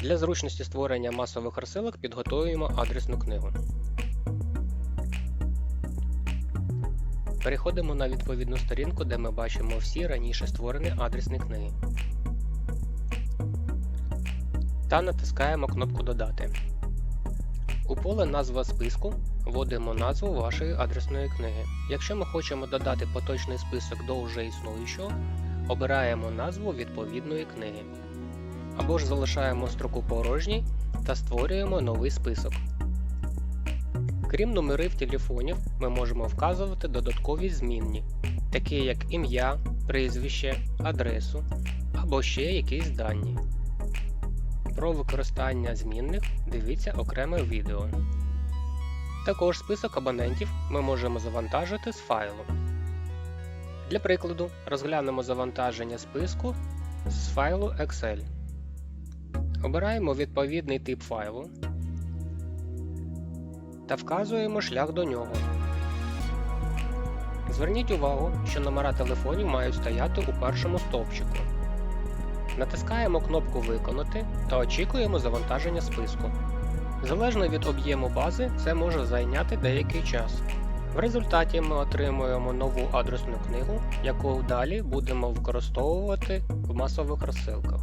Для зручності створення масових розсилок підготуємо адресну книгу. Переходимо на відповідну сторінку, де ми бачимо всі раніше створені адресні книги. Та натискаємо кнопку Додати. У поле Назва списку вводимо назву вашої адресної книги. Якщо ми хочемо додати поточний список до вже існуючого, обираємо назву відповідної книги. Або ж залишаємо строку порожній та створюємо новий список. Крім номерів телефонів, ми можемо вказувати додаткові змінні, такі як ім'я, прізвище, адресу або ще якісь дані. Про використання змінних дивіться окреме відео. Також список абонентів ми можемо завантажити з файлу. Для прикладу, розглянемо завантаження списку з файлу Excel. Обираємо відповідний тип файлу та вказуємо шлях до нього. Зверніть увагу, що номера телефонів мають стояти у першому стовпчику. Натискаємо кнопку Виконати та очікуємо завантаження списку. Залежно від об'єму бази, це може зайняти деякий час. В результаті ми отримуємо нову адресну книгу, яку далі будемо використовувати в масових розсилках.